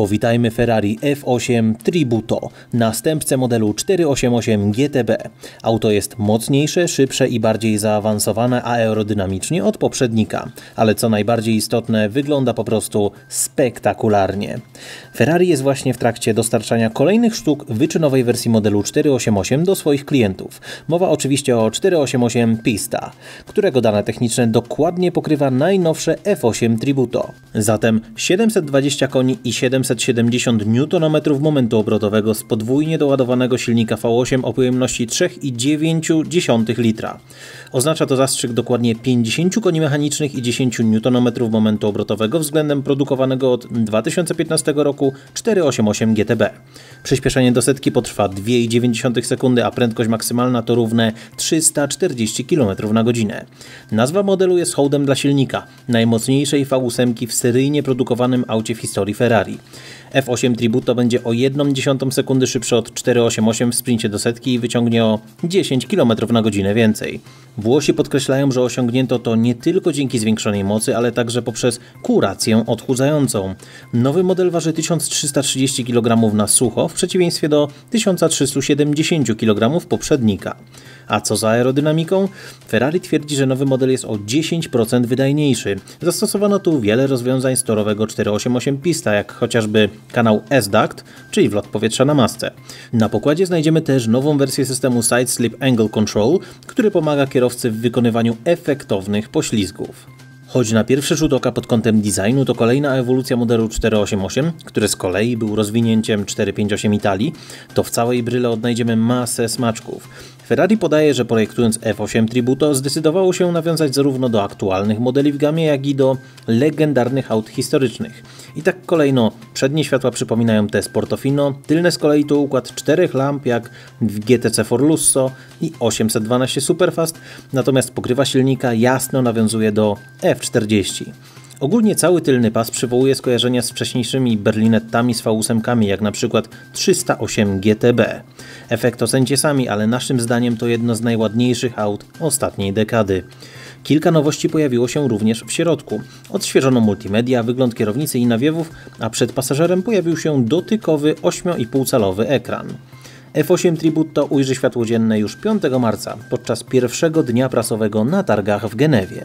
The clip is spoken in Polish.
Powitajmy Ferrari F8 Tributo, następcę modelu 488 GTB. Auto jest mocniejsze, szybsze i bardziej zaawansowane aerodynamicznie od poprzednika, ale co najbardziej istotne, wygląda po prostu spektakularnie. Ferrari jest właśnie w trakcie dostarczania kolejnych sztuk wyczynowej wersji modelu 488 do swoich klientów. Mowa oczywiście o 488 Pista, którego dane techniczne dokładnie pokrywa najnowsze F8 Tributo. Zatem 720 koni i 700 770 Nm momentu obrotowego z podwójnie doładowanego silnika V8 o pojemności 3,9 litra. Oznacza to zastrzyk dokładnie 50 koni mechanicznych i 10 Nm momentu obrotowego względem produkowanego od 2015 roku 488 GTB. Przyspieszenie do setki potrwa 2,9 sekundy, a prędkość maksymalna to równe 340 km na godzinę. Nazwa modelu jest hołdem dla silnika, najmocniejszej V8 w seryjnie produkowanym aucie w historii Ferrari. F8 Tributo będzie o 1,1 sekundy szybszy od 488 w sprincie do setki i wyciągnie o 10 km na godzinę więcej. Włosi podkreślają, że osiągnięto to nie tylko dzięki zwiększonej mocy, ale także poprzez kurację odchudzającą. Nowy model waży 1330 kg na sucho w przeciwieństwie do 1370 kg poprzednika. A co za aerodynamiką? Ferrari twierdzi, że nowy model jest o 10% wydajniejszy. Zastosowano tu wiele rozwiązań z torowego 488 Pista, jak chociażby kanał S-Duct, czyli wlot powietrza na masce. Na pokładzie znajdziemy też nową wersję systemu Side Slip Angle Control, który pomaga kierowcy w wykonywaniu efektownych poślizgów. Choć na pierwszy rzut oka pod kątem designu to kolejna ewolucja modelu 488, który z kolei był rozwinięciem 458 Italii, to w całej bryle odnajdziemy masę smaczków. Ferrari podaje, że projektując F8 Tributo zdecydowało się nawiązać zarówno do aktualnych modeli w gamie, jak i do legendarnych aut historycznych. I tak kolejno, przednie światła przypominają te Sportofino, tylne z kolei to układ czterech lamp jak w GTC Forlusso i 812 Superfast, natomiast pokrywa silnika jasno nawiązuje do F40. Ogólnie cały tylny pas przywołuje skojarzenia z wcześniejszymi berlinettami z V8, jak na przykład 308 GTB. Efekt ocencie sami, ale naszym zdaniem to jedno z najładniejszych aut ostatniej dekady. Kilka nowości pojawiło się również w środku. Odświeżono multimedia, wygląd kierownicy i nawiewów, a przed pasażerem pojawił się dotykowy 8,5-calowy ekran. F8 Tributo ujrzy światło dzienne już 5 marca podczas pierwszego dnia prasowego na targach w Genewie.